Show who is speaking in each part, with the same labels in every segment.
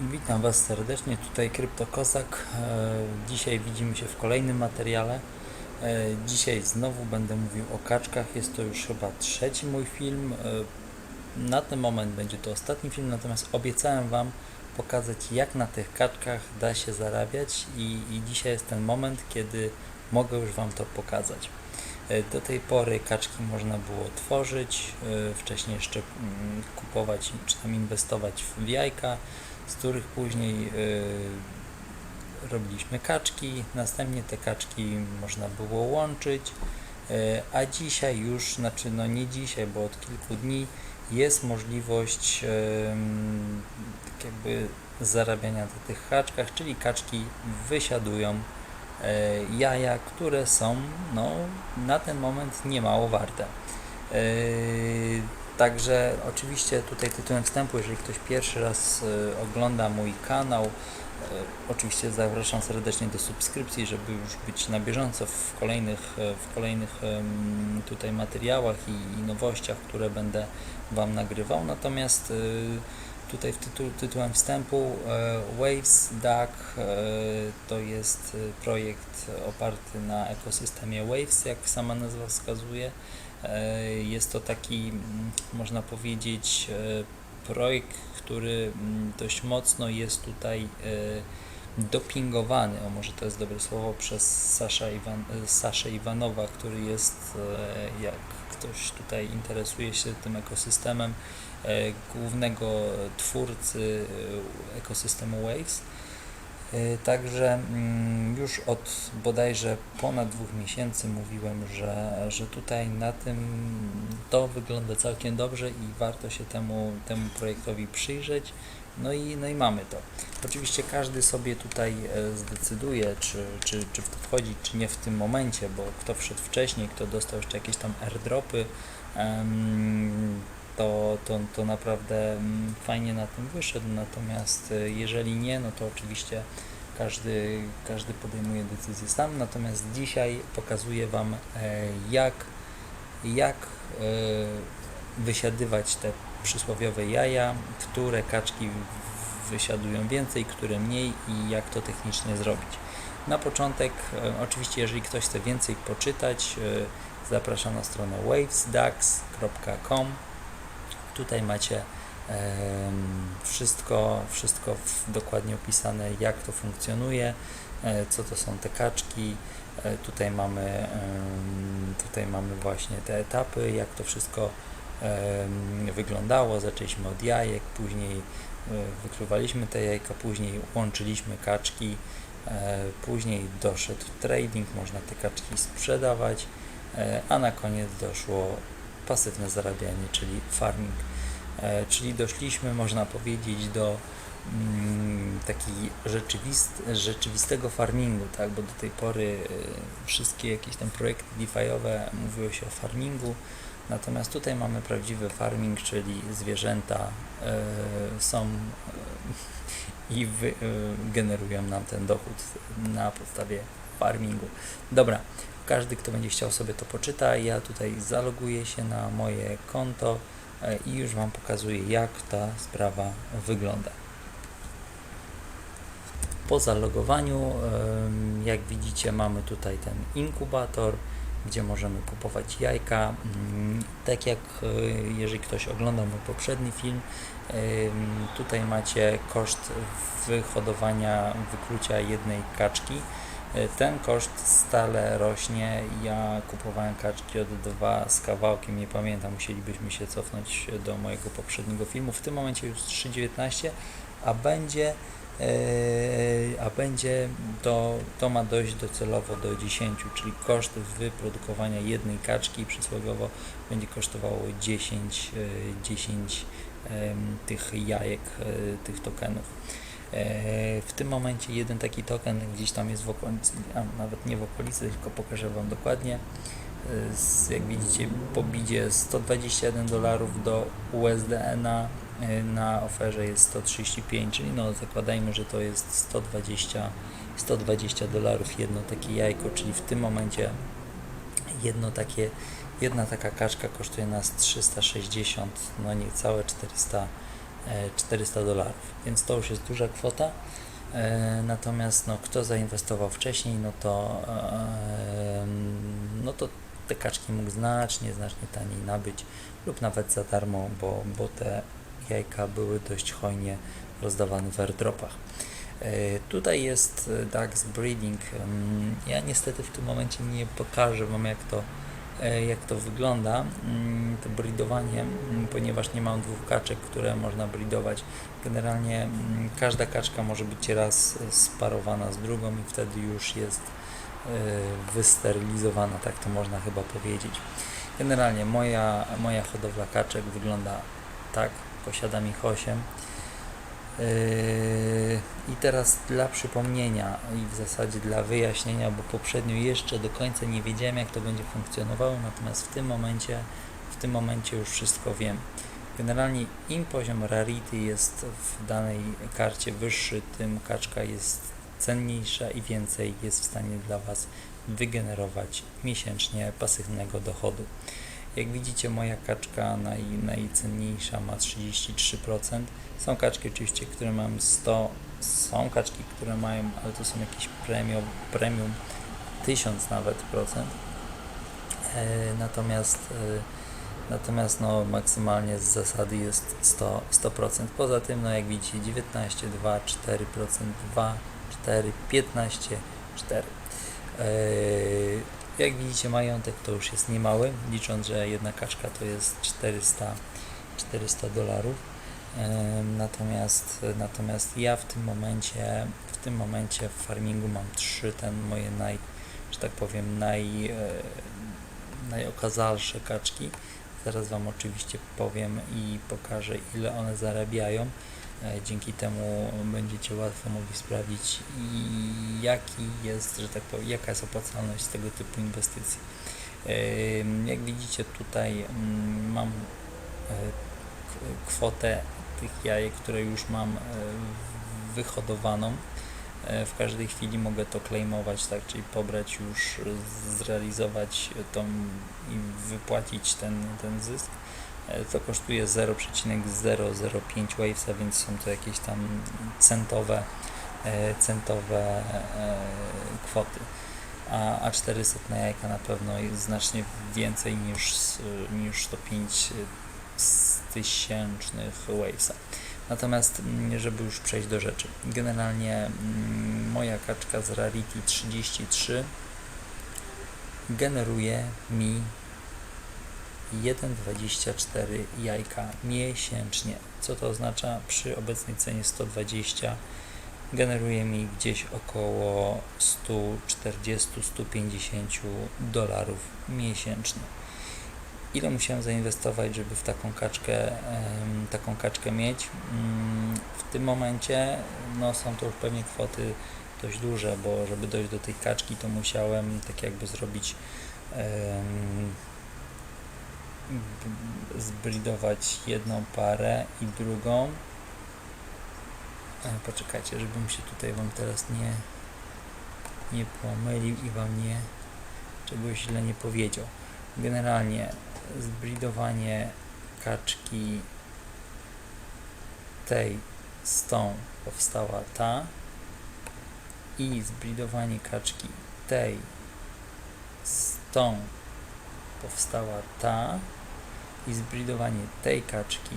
Speaker 1: Witam Was serdecznie, tutaj Kryptokozak. E, Dzisiaj widzimy się w kolejnym materiale. E, Dzisiaj znowu będę mówił o kaczkach. Jest to już chyba trzeci mój film. E, Na ten moment będzie to ostatni film, natomiast obiecałem Wam pokazać, jak na tych kaczkach da się zarabiać, i, i dzisiaj jest ten moment, kiedy mogę już Wam to pokazać. E, Do tej pory kaczki można było tworzyć, e, wcześniej jeszcze mm, kupować czy tam inwestować w jajka, z których później e, robiliśmy kaczki, następnie te kaczki można było łączyć, a dzisiaj już, znaczy no nie dzisiaj, bo od kilku dni jest możliwość tak jakby zarabiania na tych kaczkach, czyli kaczki wysiadują jaja, które są no, na ten moment niemało warte. E, Także oczywiście tutaj tytułem wstępu, jeżeli ktoś pierwszy raz e, ogląda mój kanał, e, oczywiście zapraszam serdecznie do subskrypcji, żeby już być na bieżąco w kolejnych, e, w kolejnych tutaj materiałach i, nowościach, które będę Wam nagrywał. Natomiast e, tutaj w tytu, tytułem wstępu e, Waves Duck e, to jest e, projekt oparty na ekosystemie Waves, jak sama nazwa wskazuje. Jest to taki, mm, można powiedzieć, projekt, który mm, dość mocno jest tutaj dopingowany, o może to jest dobre słowo, przez Sasza Iwan, Saszę Iwanowa, który jest, jak ktoś tutaj interesuje się tym ekosystemem, głównego twórcy e, ekosystemu Waves. E, Także mm, już od bodajże ponad dwóch miesięcy mówiłem, że, że tutaj na tym to wygląda całkiem dobrze i warto się temu, temu projektowi przyjrzeć. No i, no i mamy to. Oczywiście każdy sobie tutaj e, zdecyduje, czy, czy, czy w to wchodzić, czy nie w tym momencie, bo kto wszedł wcześniej, kto dostał jeszcze jakieś tam airdropy, em, to, to, to naprawdę mm, fajnie na tym wyszedł. Natomiast e, jeżeli nie, no to oczywiście każdy, każdy podejmuje decyzję sam. Natomiast dzisiaj pokazuję Wam, e, jak, jak e, wysiadywać te przysłowiowe jaja, które kaczki wysiadują więcej, które mniej i jak to technicznie zrobić. Na początek, e, oczywiście, jeżeli ktoś chce więcej poczytać, zapraszam na stronę wavesdax.com. Tutaj macie wszystko, wszystko dokładnie opisane, jak to funkcjonuje, e, co to są te kaczki. E, Tutaj mamy, tutaj mamy właśnie te etapy, jak to wszystko wyglądało. Zaczęliśmy od jajek, później e, wyklewaliśmy te jajka, później łączyliśmy kaczki, później doszedł trading, można te kaczki sprzedawać, a na koniec doszło pasywne zarabianie, czyli farming. E, Czyli doszliśmy, można powiedzieć, do mm, taki rzeczywist, rzeczywistego farmingu, tak? bo do tej pory e, wszystkie jakieś tam projekty DeFi'owe mówiło się o farmingu, natomiast tutaj mamy prawdziwy farming, czyli zwierzęta e, są i generują nam ten dochód na podstawie farmingu. Dobra, każdy, kto będzie chciał sobie to poczyta, ja tutaj zaloguję się na moje konto e, i już Wam pokazuję, jak ta sprawa wygląda. Po zalogowaniu, jak widzicie, mamy tutaj ten inkubator, gdzie możemy kupować jajka. Mm, Tak jak e, jeżeli ktoś oglądał mój poprzedni film, tutaj macie koszt wyhodowania, wyklucia jednej kaczki. E, Ten koszt stale rośnie. Ja kupowałem kaczki od 2 z kawałkiem, nie pamiętam, musielibyśmy się cofnąć do mojego poprzedniego filmu. W tym momencie już 3,19, a będzie e, a będzie to, to ma dojść docelowo do 10, czyli koszt wyprodukowania jednej kaczki przysłowiowo będzie kosztowało 10, e, 10 em, tych jajek, tych tokenów. E, W tym momencie jeden taki token gdzieś tam jest w okolicy, a nawet nie w okolicy, tylko pokażę Wam dokładnie. E, jak widzicie, pobidzie 121 dolarów do USDN-a, e, na oferze jest 135, czyli no zakładajmy, że to jest 120, 120 dolarów jedno takie jajko, czyli w tym momencie jedno takie, jedna taka kaczka kosztuje nas 360, no niecałe 400 e, 400 dolarów, więc to już jest duża kwota. E, Natomiast no, kto zainwestował wcześniej, no to, e, no to te kaczki mógł znacznie, znacznie taniej nabyć lub nawet za darmo, bo, bo te jajka były dość hojnie rozdawane w airdropach. E, Tutaj jest Dax Breeding. Mm, Ja niestety w tym momencie nie pokażę Wam jak to, jak to wygląda, mm, to breedowanie, mm, ponieważ nie mam dwóch kaczek, które można breedować. Generalnie mm, każda kaczka może być raz e, sparowana z drugą i wtedy już jest e, wysterylizowana, tak to można chyba powiedzieć. Generalnie moja, moja hodowla kaczek wygląda tak, posiadam ich 8. Yy, I teraz dla przypomnienia i w zasadzie dla wyjaśnienia, bo poprzednio jeszcze do końca nie wiedziałem jak to będzie funkcjonowało, natomiast w tym momencie, w tym momencie już wszystko wiem. Generalnie im poziom rarity jest w danej karcie wyższy, tym kaczka jest cenniejsza i więcej jest w stanie dla Was wygenerować miesięcznie pasywnego dochodu. Jak widzicie, moja kaczka naj, najcenniejsza ma 33%. Są kaczki oczywiście, które mają 100, są kaczki, które mają, ale to są jakieś premium, premium 1000 nawet procent. E, natomiast e, natomiast no, maksymalnie z zasady jest 100, 100%. Poza tym, no, jak widzicie, 19, 2, 4%, 2, 4, 15, 4. E, jak widzicie, majątek to już jest niemały, licząc, że jedna kaczka to jest 400, 400 dolarów. Natomiast, natomiast ja w tym momencie, w tym momencie w farmingu mam trzy ten moje naj, że tak powiem, naj, e, najokazalsze kaczki. Zaraz Wam oczywiście powiem i pokażę ile one zarabiają. E, Dzięki temu będziecie łatwo mogli sprawdzić jaki jest, że tak powiem, jaka jest opłacalność tego typu inwestycji. Em, Jak widzicie tutaj mm, mam e, kwotę tych jajek, które już mam e, wyhodowaną. E, W każdej chwili mogę to claimować, tak, czyli pobrać już, zrealizować tą i wypłacić ten, ten zysk. E, To kosztuje 0,005 wavesa, więc są to jakieś tam centowe, e, centowe e, kwoty. A, a 400 na jajka na pewno jest znacznie więcej niż, niż 105 z tysięcznych wavesa. Natomiast, mm, żeby już przejść do rzeczy, generalnie mm, moja kaczka z Rarity 33 generuje mi 1,24 jajka miesięcznie. Co to oznacza? Przy obecnej cenie 120 generuje mi gdzieś około 140-150 dolarów miesięcznie. Ile musiałem zainwestować, żeby w taką kaczkę, taką kaczkę mieć? Mm, W tym momencie no, są to już pewnie kwoty dość duże, bo żeby dojść do tej kaczki, to musiałem tak jakby zrobić zbridować jedną parę i drugą. E, Poczekajcie, żebym się tutaj Wam teraz nie, nie pomylił i Wam nie czegoś źle nie powiedział. Generalnie zbridowanie kaczki tej z tą powstała ta i zbridowanie kaczki tej z tą powstała ta i zbridowanie tej kaczki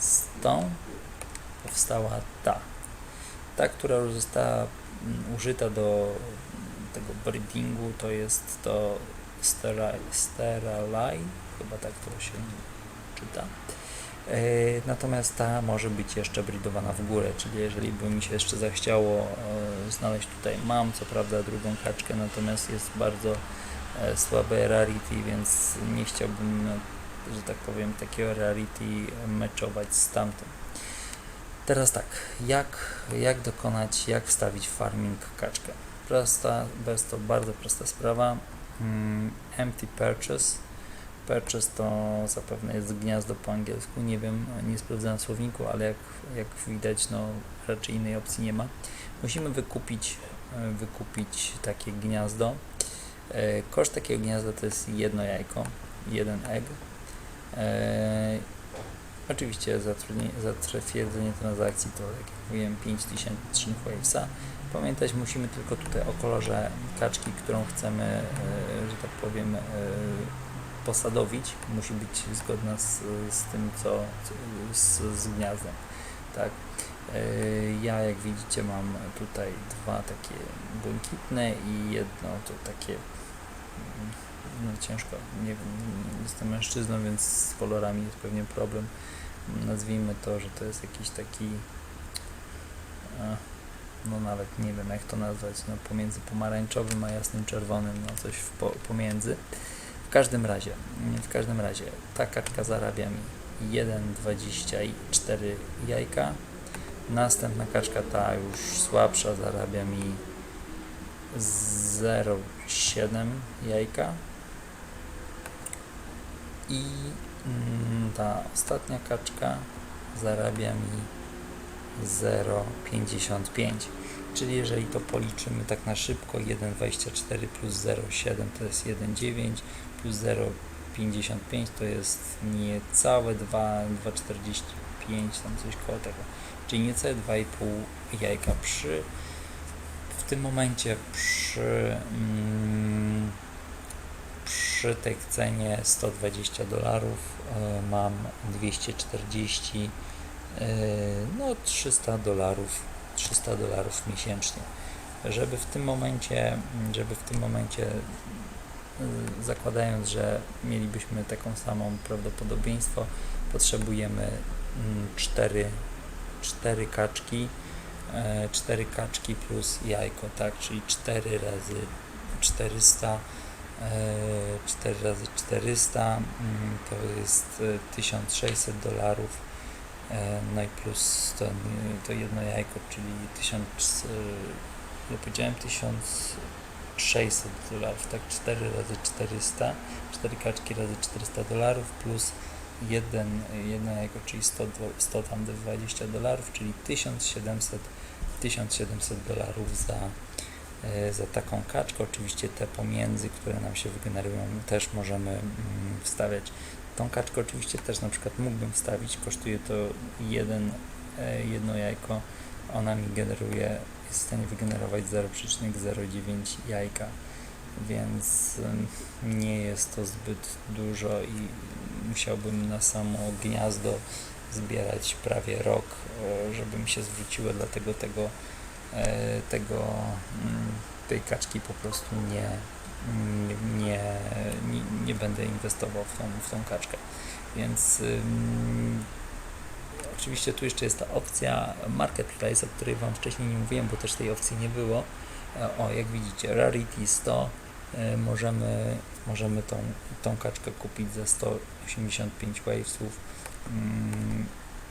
Speaker 1: z tą powstała ta. Ta, która już została mm, użyta do tego breedingu, to jest to stera, Sterali, chyba tak to się czyta. E, Natomiast ta może być jeszcze breedowana w górę, czyli jeżeli by mi się jeszcze zachciało e, znaleźć tutaj, mam co prawda drugą kaczkę, natomiast jest bardzo słabe rarity, więc nie chciałbym, e, że tak powiem, takiego rarity meczować z tamtym. Teraz tak, jak, jak dokonać, jak wstawić farming kaczkę? Prosta, bez to bardzo prosta sprawa. Mm, empty purchase. Purchase to zapewne jest gniazdo po angielsku, nie wiem, nie sprawdzałem słowniku, ale jak, jak widać, no raczej innej opcji nie ma. Musimy wykupić, e, wykupić takie gniazdo. E, Koszt takiego gniazda to jest jedno jajko, jeden egg. E, Oczywiście zatrudnienie- zatwierdzenie transakcji to, jak mówiłem, 5000 Wavesa. Pamiętać musimy tylko tutaj o kolorze kaczki, którą chcemy, e, że tak powiem, posadowić. Musi być zgodna z, z tym, co z, z gniazdem. Tak. E, Ja, jak widzicie, mam tutaj dwa takie błękitne i jedno to takie mm, no ciężko, nie wiem, jestem mężczyzną, więc z kolorami jest pewnie problem. Nazwijmy to, że to jest jakiś taki, no nawet nie wiem jak to nazwać, no pomiędzy pomarańczowym a jasnym czerwonym, no coś po, pomiędzy. W każdym razie, w każdym razie ta kaczka zarabia mi 1,24 jajka. Następna kaczka, ta już słabsza, zarabia mi 0,7 jajka. I mm, ta ostatnia kaczka zarabia mi 0,55. Czyli jeżeli to policzymy tak na szybko, 1,24 plus 0,7 to jest 1,9 plus 0,55 to jest niecałe 2, 2,45, tam coś koło tego. Czyli niecałe 2,5 jajka przy w tym momencie przy mm, przy tej cenie 120 dolarów e, mam 240 e, no 300 dolarów 300 dolarów miesięcznie. Żeby w tym momencie żeby w tym momencie e, zakładając, że mielibyśmy taką samą prawdopodobieństwo potrzebujemy 4, 4 kaczki 4 kaczki plus jajko, tak, czyli 4 razy 400 4 razy 400 mm, to jest e, 1600 dolarów e, no i plus to, to jedno jajko, czyli 1000 e, ile powiedziałem 1600 dolarów, tak? 4 razy 400 4 kaczki razy 400 dolarów plus jeden, jedno jajko, czyli 100, 100 tam 20 dolarów, czyli 1700 1700 dolarów za e, za taką kaczkę. Oczywiście te pomiędzy, które nam się wygenerują, też możemy mm, wstawiać. Tą kaczkę oczywiście też na przykład mógłbym wstawić, kosztuje to jeden, e, jedno jajko, ona mi generuje, jest w stanie wygenerować 0,09 jajka, więc nie jest to zbyt dużo i musiałbym na samo gniazdo zbierać prawie rok, e, żeby mi się zwróciło, dlatego tego e, tego, mm, tej kaczki po prostu nie, nie, nie, nie, będę inwestował w tą, w tą kaczkę. Więc ym, oczywiście tu jeszcze jest ta opcja Marketplace, o której Wam wcześniej nie mówiłem, bo też tej opcji nie było. E, O, jak widzicie, Rarity 100, e, możemy, możemy tą, tą kaczkę kupić za 185 wavesów. Mm,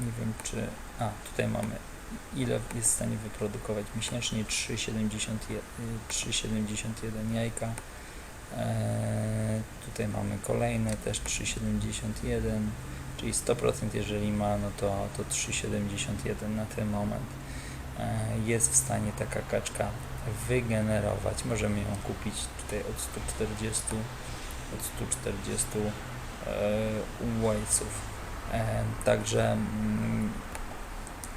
Speaker 1: Nie wiem czy... A, tutaj mamy. Ile jest w stanie wyprodukować miesięcznie 3,71 3,71 jajka. Eee, tutaj mamy kolejne też 3,71 czyli 100% jeżeli ma no to, to 3,71 na ten moment. Eee, jest w stanie taka kaczka wygenerować możemy ją kupić tutaj od 140 od 140 eee, wavesów Eee, Także mm,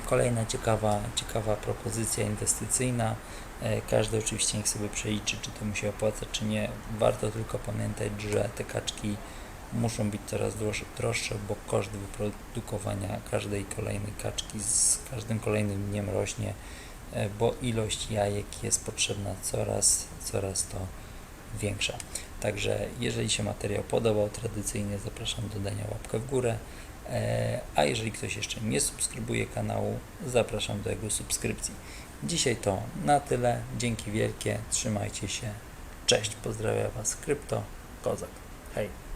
Speaker 1: kolejna ciekawa, ciekawa propozycja inwestycyjna. E, Każdy oczywiście niech sobie przeliczy, czy to mu się opłaca, czy nie. Warto tylko pamiętać, że te kaczki muszą być coraz droższe, bo koszt wyprodukowania każdej kolejnej kaczki z każdym kolejnym dniem rośnie, e, bo ilość jajek jest potrzebna coraz, coraz to większa. Także jeżeli się materiał podobał, tradycyjnie zapraszam do dania łapkę w górę. E, A jeżeli ktoś jeszcze nie subskrybuje kanału, zapraszam do jego subskrypcji. Dzisiaj to na tyle. Dzięki wielkie. Trzymajcie się. Cześć. Pozdrawiam Was. Krypto Kozak. Hej.